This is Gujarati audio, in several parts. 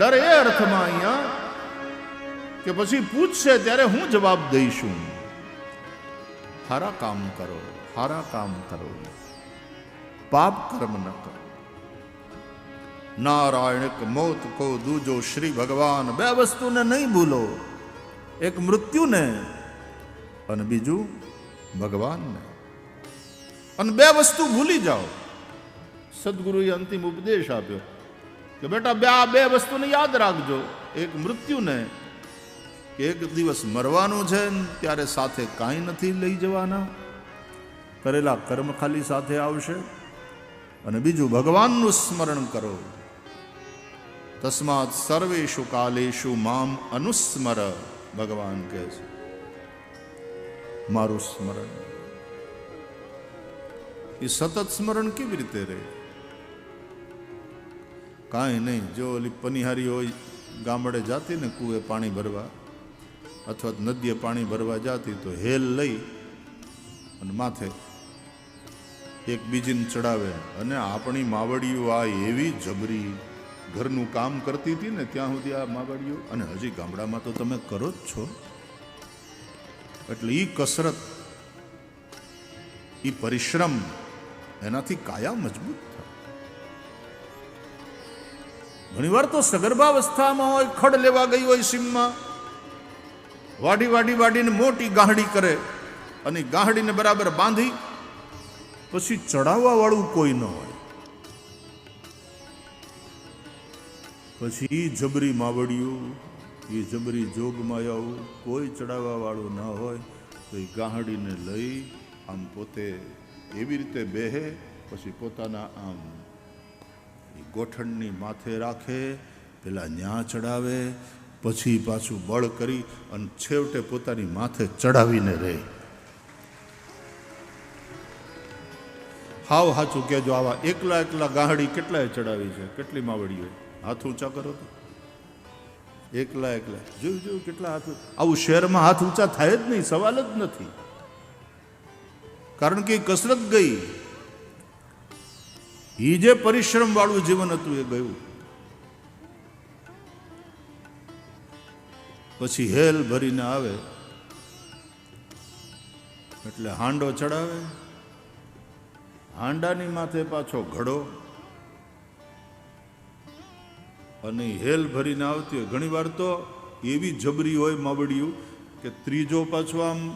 ડર એ અર્થમાં અહીંયા કે પછી પૂછશે ત્યારે હું જવાબ દઈશું. હારા કામ કરો, હારા કામ કરો. પાપ કર્મ ન કરો. નારાયણ મોત કો દૂજો શ્રી ભગવાન. બે વસ્તુને નહીં ભૂલો. એક મૃત્યુને અને બીજું ભગવાનને. અને બે વસ્તુ ભૂલી જાઓ. સદગુરુએ અંતિમ ઉપદેશ આપ્યો. કે બેટા, બે આ બે વસ્તુને યાદ રાખજો. એક મૃત્યુને, એક દિવસ મરવાનું છે ત્યારે સાથે કાંઈ નથી લઈ જવાના. કરેલા કર્મ ખાલી સાથે આવશે. અને બીજું, ભગવાનનું સ્મરણ કરો. તસ્માત સર્વેશુ કાલેશુ મામ અનુસ્મર, ભગવાન કહે છે. મારું સ્મરણ. એ સતત સ્મરણ કેવી રીતે રહે? કાંઈ નહીં. જો ઓલી પનિહારી હોય, ગામડે જાતી ને કૂવે પાણી ભરવા, અથવા નદીએ પાણી ભરવા જાતી, તો હેલ લઈ અને માથે એક બીજીને ચડાવે. અને આપણી માવડીઓ આ એવી જબરી ઘરનું કામ કરતી હતી ને ત્યાં સુધી આ માવડીઓ, અને હજી ગામડામાં તો તમે કરો જ છો. એટલે એ કસરત એ પરિશ્રમ એનાથી કાયા મજબૂત થાય. ઘણીવાર તો સગર્ભાવસ્થામાં હોય, ખડ લેવા ગઈ હોય સીમમાં. વાડી વાડી વાડીને મોટી ગાહડી કરે અને ગાહડીને બરાબર બાંધી, પછી ચડાવવા વાળું કોઈ ન હોય. પછી જબરી માવડિયું, એ જબરી જોગમાયાઓ કોઈ ચડાવવા વાળું ન હોય, તો એ ગાહડીને લઈ આમ પોતે એવી રીતે બેહે, પછી પોતાના આમ એ ગોઠણની માથે રાખે, પેલા ન્યા ચડાવે પછી પાછું બળ કરી અને છેવટે પોતાની માથે ચડાવીને રહે. હાવ હાચું કહેજો, આવા એકલા એકલા ગાહડી કેટલાય ચડાવી છે? કેટલી માવડી હોય હાથ ઊંચા કરો તો. એકલા એકલા. જોયું જોયું કેટલા હાથ આવું શહેરમાં હાથ ઊંચા થાય જ નહીં, સવાલ જ નથી. કારણ કે કસરત ગઈ. એ જે પરિશ્રમ વાળું જીવન હતું એ ગયું. પછી હેલ ભરીને આવે. એટલે હાંડો ચડાવે. હાંડાની માથે પાછો ઘડો. અને હેલ ભરીને આવતી હોય. ઘણી વાર તો એવી જબરી હોય માવડિયું કે ત્રીજો પાછો આમ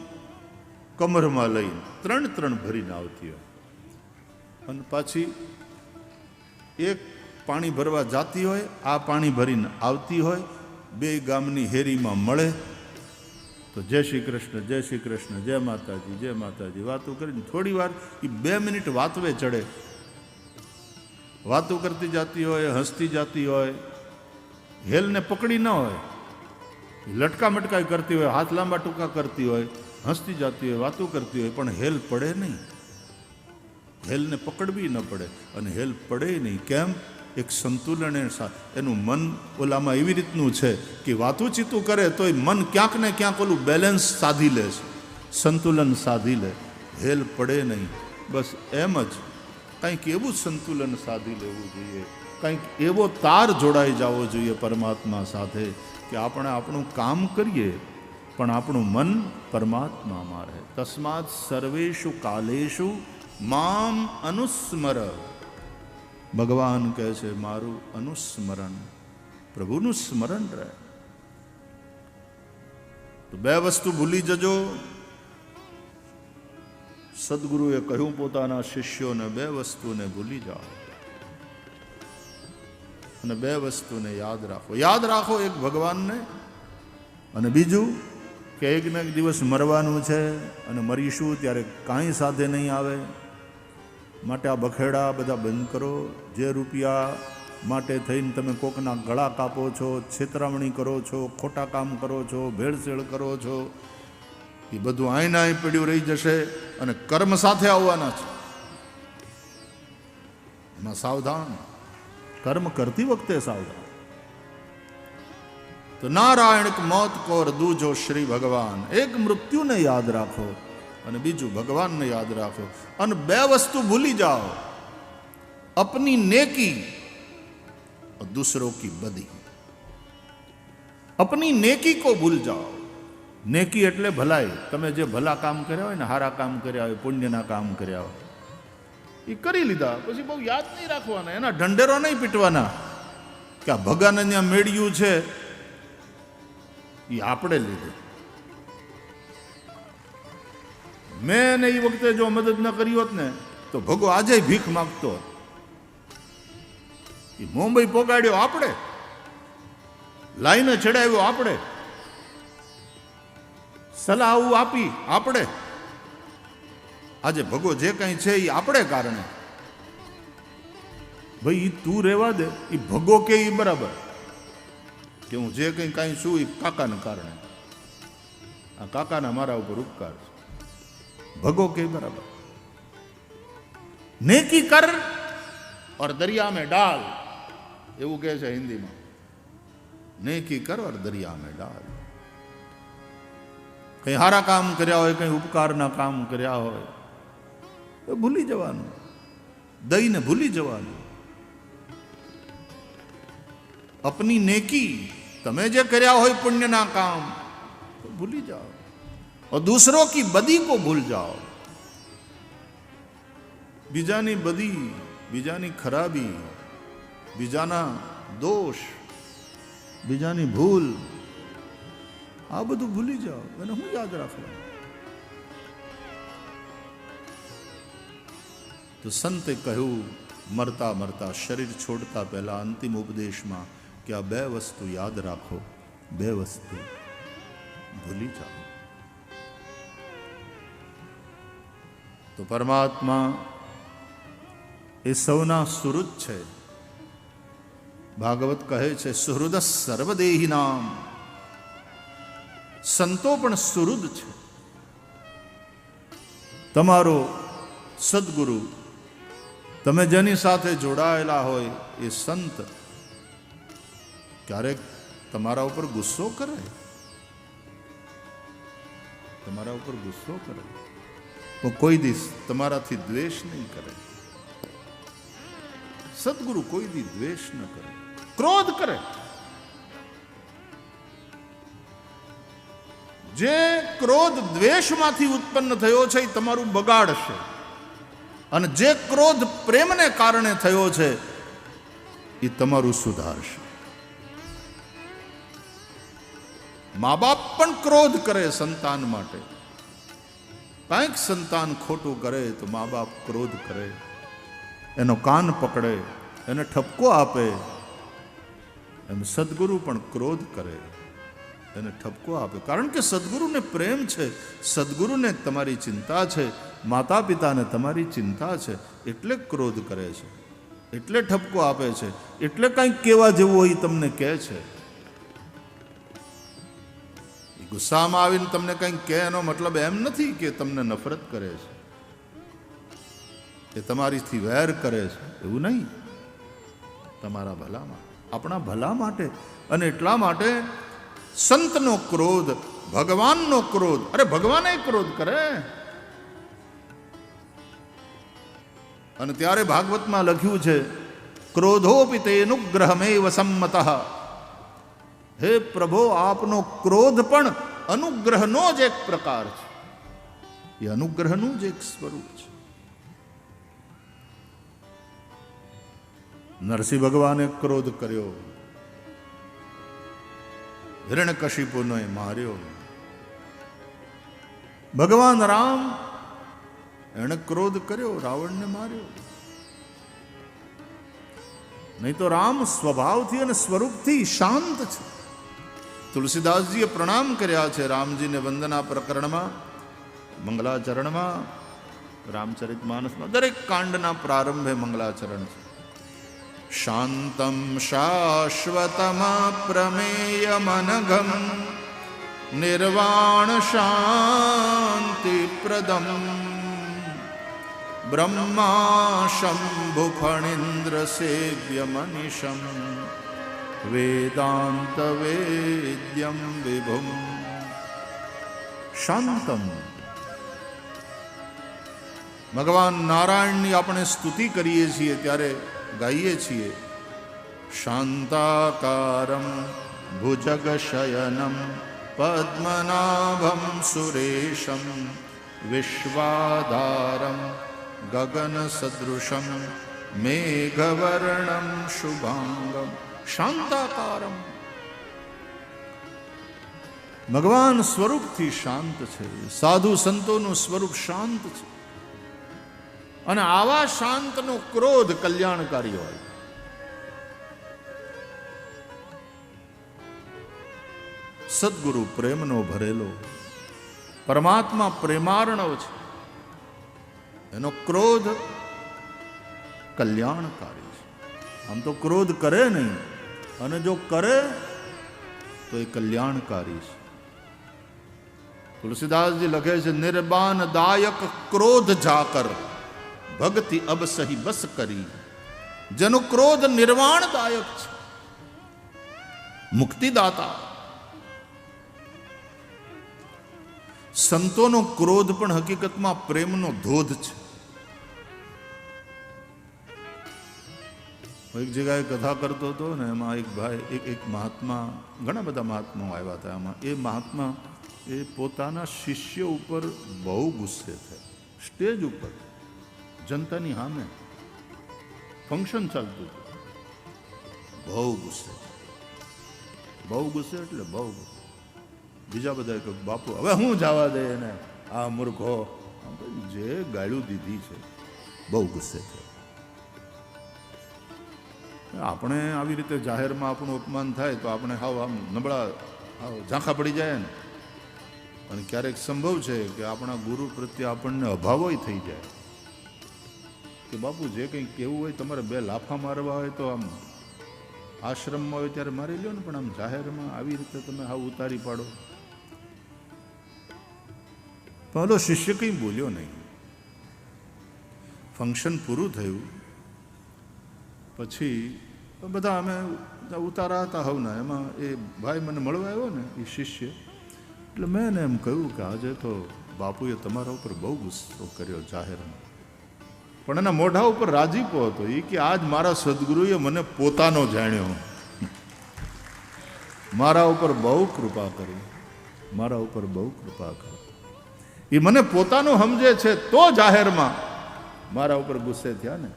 કમરમાં લઈને ત્રણ ત્રણ ભરીને આવતી હોય. અને પાછી એક પાણી ભરવા જાતી હોય, આ પાણી ભરીને આવતી હોય, બે ગામની હેરીમાં મળે. તો જય શ્રી કૃષ્ણ, જય શ્રી કૃષ્ણ, જય માતાજી જય માતાજી. વાતો કરીને થોડી વાર એ બે મિનિટ વાતવે ચડે. વાતો કરતી જાતી હોય, હસતી જાતી હોય, હેલને પકડી ન હોય લટકા મટકાઈ કરતી હોય, હાથ લાંબા ટૂંકા કરતી હોય, હસતી જાતી હોય, વાતો કરતી હોય, પણ હેલ પડે નહીં. હેલને પકડવી ન પડે અને હેલ પડે નહીં. કેમ? એક સંતુલન એનું મન ઓલામાં એવી રીતનું છે કે વાતું ચીતું કરે તોય મન ક્યાંક ને ક્યાંક ઓલું બેલેન્સ સાધી લે છે. સંતુલન સાધી લે. હેલ પડે નહીં. બસ એમ જ. કંઈક એવું સંતુલન સાધી લેવું જોઈએ. કંઈક એવો તાર જોડાઈ જવો જોઈએ પરમાત્મા સાથે કે આપણે આપણું કામ કરીએ, પણ આપણું મન પરમાત્મામાં રહે. તસ્માત સર્વેશુ કાલેશુ મામ અનુસ્મર. ભગવાન કહે છે, મારું અનુસ્મરણ. પ્રભુનું સ્મરણ રહે. તો બે વસ્તુ ભૂલી જજો. સદગુરુએ કહ્યું, પોતાના શિષ્યોને બે વસ્તુને ભૂલી જાઓ. અને બે વસ્તુને યાદ રાખો. યાદ રાખો એક ભગવાનને અને બીજું કે એક ને એક દિવસ મરવાનું છે અને મરીશું ત્યારે કાંઈ સાથે નહીં આવે. માટે આ બખેડા બધા બંધ કરો. જે રૂપિયા માટે થઈને તમે કોકના ગળા કાપો છો, છેતરામણી કરો છો, ખોટા કામ કરો છો, ભેળસેળ કરો છો, એ બધું આઈને પડ્યું રહી જશે અને કર્મ સાથે આવવાના છે. એમાં સાવધાન. કર્મ કરતી વખતે સાવધાન. તો નારાયણ મોત કોર દૂજો શ્રી ભગવાન. એક મૃત્યુને યાદ રાખો. અને બીજું ભગવાનને યાદ રાખો અને બે વસ્તુ ભૂલી જાઓ અપની નેકી और दूसरों की बदी અપની નેકી કો ભૂલ જાઓ નેકી એટલે ભલાઈ તમે જે ભલા કામ કર્યા હોય ને સારા કામ કર્યા હોય પુણ્યના કામ કર્યા હોય એ કરી લીધા પછી બહુ યાદ નહીં રાખવાના એના ઢંઢેરો નહીં પીટવાના કે આ ભગાને ત્યાં મેળ્યું છે એ આપણે લીધે મેં એને એ વખતે જો મદદ ન કરી હોત ને, તો ભગો આજે ભીખ માગતો એ મુંબઈ પોગાડ્યો આપણે. લાઈને ચડાવ્યો આપણે. સલાહ આપી આપણે. આજે ભગો જે કંઈ છે એ આપણે કારણે. ભાઈ એ તું રહેવા દે એ ભગો કે એ બરાબર? કે હું જે કંઈ કાંઈ છું એ કાકાને કારણે. આ કાકાના મારા ઉપર ઉપકાર છે. ભગો के બરાબર. નેકી કર ઓર દરિયા મેં ડાલ. એવું કહે છે હિન્દીમાં. નેકી કર ઓર દરિયા મેં ડાલ. કંઈ સારા કામ કર્યા હોય, કંઈ ઉપકારના કામ કર્યા હોય એ ભૂલી જવાનું. દઈને ભૂલી જવાનું. અપની નેકી, તમે જે કર્યા હોય પુણ્યના કામ ભૂલી જાઓ. और दूसरों की बदी को भूल जाओ બીજાની બદી બીજાની ખરાબી બીજાના દોષ બીજાની ભૂલ આ બધું ભૂલી જાઓ એને હું યાદ રાખવાનું તો સંતે કહ્યું મરતા મરતા શરીર છોડતા પહેલા અંતિમ ઉપદેશમાં કે આ બે વસ્તુ યાદ રાખો બે વસ્તુ ભૂલી જાઓ તો પરમાત્મા એ સૌના સુહૃદ છે. ભાગવત કહે છે, સુહૃદ સર્વદેહી નામ. સંતો પણ સુહૃદ છે. તમારો સદગુરુ, તમે જેની સાથે જોડાયેલા હોય એ સંત, ક્યારેક તમારા ઉપર ગુસ્સો કરે? તમારા ઉપર ગુસ્સો કરે? તો કોઈ દિવસ તમારાથી દ્વેષ નહીં કરે. સદગુરુ કોઈ દી દ્વેષ ન કરે. ક્રોધ કરે. જે ક્રોધ દ્વેષમાંથી ઉત્પન્ન થયો છે એ તમારું બગાડશે. અને જે ક્રોધ પ્રેમને કારણે થયો છે એ તમારું સુધારશે. મા બાપ પણ ક્રોધ કરે સંતાન માટે. કાંઈક સંતાન ખોટું કરે તો મા બાપ ક્રોધ કરે. એનો કાન પકડે, એને ઠપકો આપે. એમ સદગુરુ પણ ક્રોધ કરે, એને ઠપકો આપે. કારણ કે સદગુરુને પ્રેમ છે, સદગુરુને તમારી ચિંતા છે માતા પિતાને તમારી ચિંતા છે, એટલે ક્રોધ કરે છે, એટલે ઠપકો આપે છે, એટલે કંઈક કહેવા જેવું હોય તમને કહે છે. ગુસ્સામાં આવીને તમને કંઈક કહે એનો મતલબ એમ નથી કે તમને નફરત કરે છે. એ તમારીથી વેર કરે છે. એવું નહીં. તમારા ભલામાં, આપણા ભલા માટે અને એટલા માટે સંતનો ક્રોધ, ભગવાનનો ક્રોધ. અરે, ભગવાને ક્રોધ કરે. અને ત્યારે ભાગવતમાં લખ્યું છે ક્રોધોપી તે અનુગ્રહમેવ સંમત. હે પ્રભો, આપનો ક્રોધ પણ અનુગ્રહનો જ એક પ્રકાર છે. એ અનુગ્રહનું જ એક સ્વરૂપ છે. નરસિંહ ભગવાને ક્રોધ કર્યો. હિરણ્યકશિપુને માર્યો. ભગવાન રામ એણે ક્રોધ કર્યો, રાવણને માર્યો. નહીં તો રામ સ્વભાવથી અને સ્વરૂપથી શાંત છે. તુલસીદાસજીએ પ્રણામ કર્યા છે રામજીને વંદના પ્રકરણમાં, મંગલાચરણમાં, રામચરિત માનસમાં. દરેક કાંડના પ્રારંભે મંગલાચરણ છે. શાંતમ શાશ્વતમપ્રમેયમનઘમ, નિર્વાણ શાંતિપ્રદમ. બ્રહ્મા શંભુ ફણીન્દ્ર સેવ્ય મનિષમ વેદાંત વેદ્યમ વિભુમ શાંતમ ભગવાન નારાયણની આપણે સ્તુતિ કરીએ છીએ ત્યારે ગાઈએ છીએ શાંતાકારમ भुजगशयनं पद्मनाभं सुरेशं विश्वाधारं गगनसदृशं मेघवर्णं शुभाङ्गं શાંતાકારમ. ભગવાન સ્વરૂપથી શાંત છે, સાધુ સંતોનું સ્વરૂપ શાંત છે. અને આવા શાંતનો ક્રોધ કલ્યાણકારી હોય. સદગુરુ પ્રેમનો ભરેલો, પરમાત્મા પ્રેમાર્ણવ છે. એનો ક્રોધ કલ્યાણકારી છે. આમ તો ક્રોધ કરે નહીં. અને જો કરે, તો એ કલ્યાણકારી છે. તુલસીદાસજી લખે છે નિર્બાન દાયક ક્રોધ જાકર, ભક્તિ અબ સહી બસ કરી. જેનો ક્રોધ નિર્વાણદાયક છે. મુક્તિદાતા. સંતોનો ક્રોધ પણ હકીકતમાં પ્રેમનો ધોધ છે. હું એક જગ્યાએ કથા કરતો હતો ને એમાં એક ભાઈ, એક એક મહાત્મા, ઘણા બધા મહાત્માઓ આવ્યા હતા એમાં. એ મહાત્મા એ પોતાના શિષ્ય ઉપર બહુ ગુસ્સે થયા. સ્ટેજ ઉપર. જનતાની સામે ફંક્શન ચાલતું હતું. બહુ ગુસ્સે બહુ ગુસ્સે એટલે બહુ બીજા બધા કહ્યું, બાપુ, હવે હું જવા દે એને? આ મૂર્ખો. જે ગાળું દીધી છે, બહુ ગુસ્સે છે આપણે આવી રીતે જાહેરમાં આપણું અપમાન થાય તો આપણે હાવ આમ નબળા ઝાંખા પડી જાય ને. અને ક્યારેક સંભવ છે કે આપણા ગુરુ પ્રત્યે આપણને અભાવોય થઈ જાય. કે બાપુ, જે કંઈ કેવું હોય તમારે બે લાફા મારવા હોય તો આમ આશ્રમમાં હોય ત્યારે મારી લ્યો ને, પણ આમ જાહેરમાં આવી રીતે તમે હાવ ઉતારી પાડો. પણ ઓલો શિષ્ય કંઈ બોલ્યો નહીં. ફંક્શન પૂરું થયું. પછી બધા અમે ઉતારા હતા હવના એમાં એ ભાઈ મને મળવા આવ્યો ને, એ શિષ્ય, એટલે મેં એને એમ કહ્યું કે આજે તો બાપુએ તમારા ઉપર બહુ ગુસ્સો કર્યો જાહેરમાં. પણ એના મોઢા ઉપર રાજીપો હતો એ કે આજ મારા સદગુરુએ મને પોતાનો જાણ્યો. મારા ઉપર બહુ કૃપા કરી, મારા ઉપર બહુ કૃપા કરી. એ મને પોતાનો સમજે છે તો જાહેરમાં મારા ઉપર ગુસ્સે થયા ને.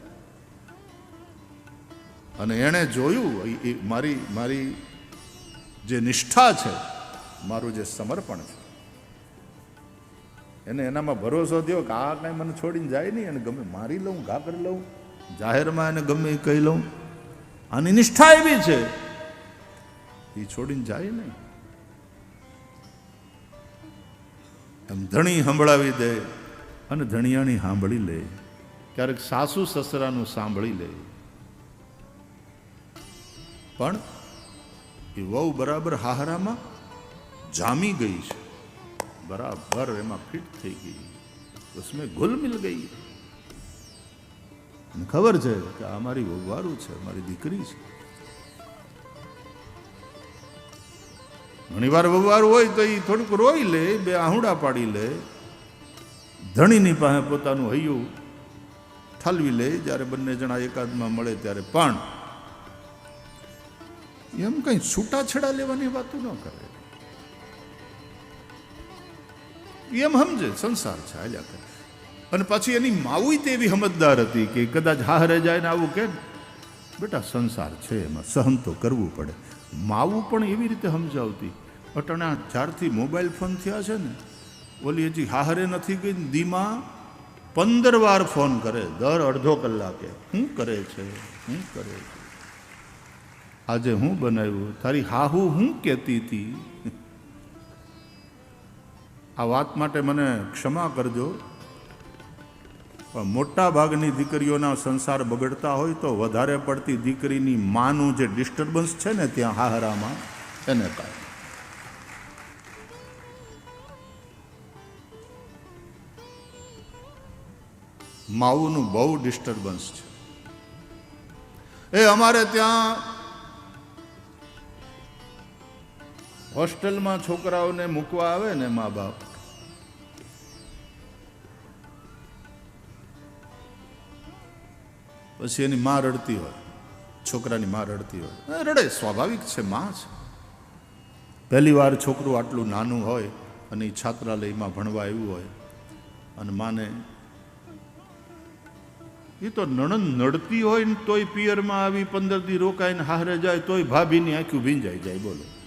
અને એણે જોયું મારી મારી જે નિષ્ઠા છે, મારું જે સમર્પણ છે. એને એનામાં ભરોસો થયો કે આ કાંઈ મને છોડીને જાય નહીં અને ગમે મારી લઉં ઘા કરી લઉં, જાહેરમાં એને ગમે એ કહી લઉં. આની નિષ્ઠા એવી છે, એ છોડીને જાય નહીં. એમ ધણી સંભળાવી દે અને ધણિયાણી સાંભળી લે. ક્યારેક સાસુ સસરાનું સાંભળી લે. પણ એ વહુ બરાબર હાહરામાં જામી ગઈ છે. બરાબર એમાં ફિટ થઈ ગઈ. ઉસમે ગુલ મિલ ગઈ. અને ખબર છે કે આ મારી વહુવારું છે, મારી દીકરી છે. ઘણી વાર વહુવારું હોય તો એ થોડુંક રોઈ લે, બે આહુડા પાડી લે. ધણીની પાસે પોતાનું હૈયું ઠાલવી લે, જ્યારે બંને જણા એકાદમાં મળે ત્યારે પણ એમ કઈ છૂટાછેડા લેવાની વાતો ન કરે. એમ સમજે, સંસાર છે હાલ્યા કરે. અને પછી એની માવી તે એવી સમજદાર હતી કે કદાચ હારે જાય ને આવું કે બેટા સંસાર છે એમાં, સહન તો કરવું પડે. માવું પણ એવી રીતે સમજાવતી. અટણા જ્યારથી મોબાઈલ ફોન થયા છે ને, ઓલી હજી હાહરે નથી ગઈ દીમાં પંદર વાર ફોન કરે, દર અડધો કલાકે. શું કરે છે? શું કરે છે? આજે હું બનાવ્યું? તારી હાહુ હું કહેતી હતી? આ વાત માટે મને ક્ષમા કરજો. મોટા ભાગની દીકરીઓના સંસાર બગડતા હોય તો વધારે પડતી દીકરીની માનું જે ડિસ્ટર્બન્સ છે ને ત્યાં હાહરામાં, એને કારણે માવુનું બહુ ડિસ્ટર્બન્સ છે. એ અમારે ત્યાં હોસ્ટેલમાં છોકરાઓને મૂકવા આવે ને મા બાપ? પછી એની માં રડતી હોય. છોકરાની માં રડતી હોય. રડે, સ્વાભાવિક છે, માં છે. પહેલી વાર છોકરું આટલું નાનું હોય અને એ છાત્રાલયમાં ભણવા આવ્યું હોય અને માને એ તો નણંદ નડતી હોય ને તોય પિયરમાં આવી પંદર દી રોકાઈને હારે જાય, તોય ભાભીની આંખું ભીંજાઈ જાય, બોલો.